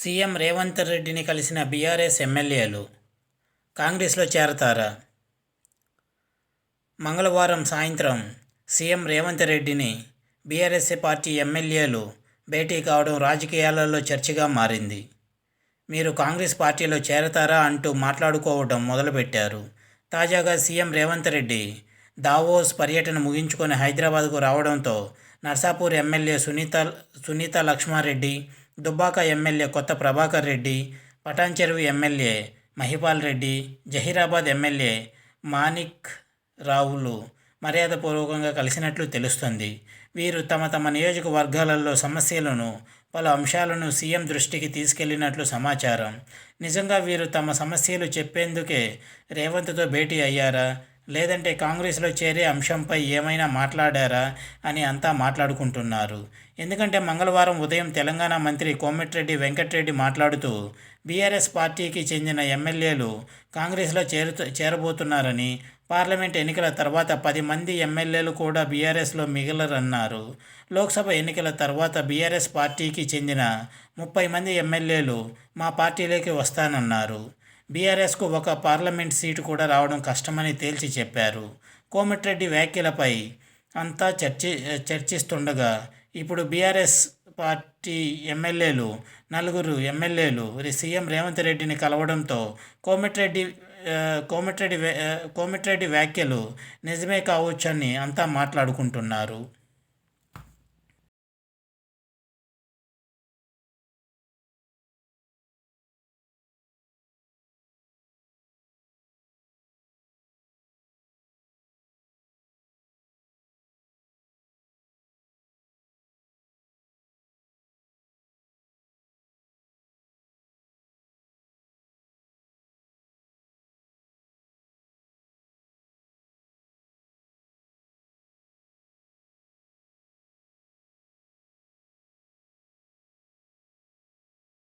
CM Revanth రెడ్డిని కలిసిన BRS ఎమ్మెల్యేలు కాంగ్రెస్లో చేరతారా? మంగళవారం సాయంత్రం సీఎం రేవంత్ రెడ్డిని బీఆర్ఎస్ పార్టీ ఎమ్మెల్యేలు భేటీ కావడం రాజకీయాలలో చర్చగా మారింది. మీరు కాంగ్రెస్ పార్టీలో చేరతారా అంటూ మాట్లాడుకోవడం మొదలుపెట్టారు. తాజాగా సీఎం రేవంత్ రెడ్డి దావోస్ పర్యటన ముగించుకొని హైదరాబాద్కు రావడంతో Narsapur MLA Sunitha Sunitha Laxma Reddy Dubbaka MLA Kotha Prabhakar Reddy Patancheru MLA Mahipal Reddy Zaheerabad MLA Manik రావులు మర్యాదపూర్వకంగా కలిసినట్లు తెలుస్తుంది. వీరు తమ తమ నియోజకవర్గాలలో సమస్యలను పలు అంశాలను సీఎం దృష్టికి తీసుకెళ్ళినట్లు సమాచారం. నిజంగా వీరు తమ సమస్యలు చెప్పేందుకే రేవంత్తో భేటీ అయ్యారా? లేదంటే కాంగ్రెస్లో చేరే అంశంపై ఏమైనా మాట్లాడారా అని అంతా మాట్లాడుకుంటున్నారు. ఎందుకంటే మంగళవారం ఉదయం తెలంగాణ మంత్రి కోమటిరెడ్డి వెంకటరెడ్డి మాట్లాడుతూ బీఆర్ఎస్ పార్టీకి చెందిన ఎమ్మెల్యేలు కాంగ్రెస్లో చేరుతూ చేరబోతున్నారని పార్లమెంట్ ఎన్నికల తర్వాత పది మంది ఎమ్మెల్యేలు కూడా బీఆర్ఎస్లో మిగలరన్నారు. లోక్సభ ఎన్నికల తర్వాత బీఆర్ఎస్ పార్టీకి చెందిన ముప్పై మంది ఎమ్మెల్యేలు మా పార్టీలోకి వస్తానన్నారు. బీఆర్ఎస్కు ఒక పార్లమెంట్ సీటు కూడా రావడం కష్టమని తేల్చి చెప్పారు. కోమటిరెడ్డి వ్యాఖ్యలపై అంతా చర్చి చర్చిస్తుండగా ఇప్పుడు బీఆర్ఎస్ పార్టీ ఎమ్మెల్యేలు నలుగురు ఎమ్మెల్యేలు సీఎం రేవంత్ రెడ్డిని కలవడంతో కోమటిరెడ్డి కోమటిరెడ్డి కోమటిరెడ్డి వ్యాఖ్యలు నిజమే కావచ్చని అంతా మాట్లాడుకుంటున్నారు.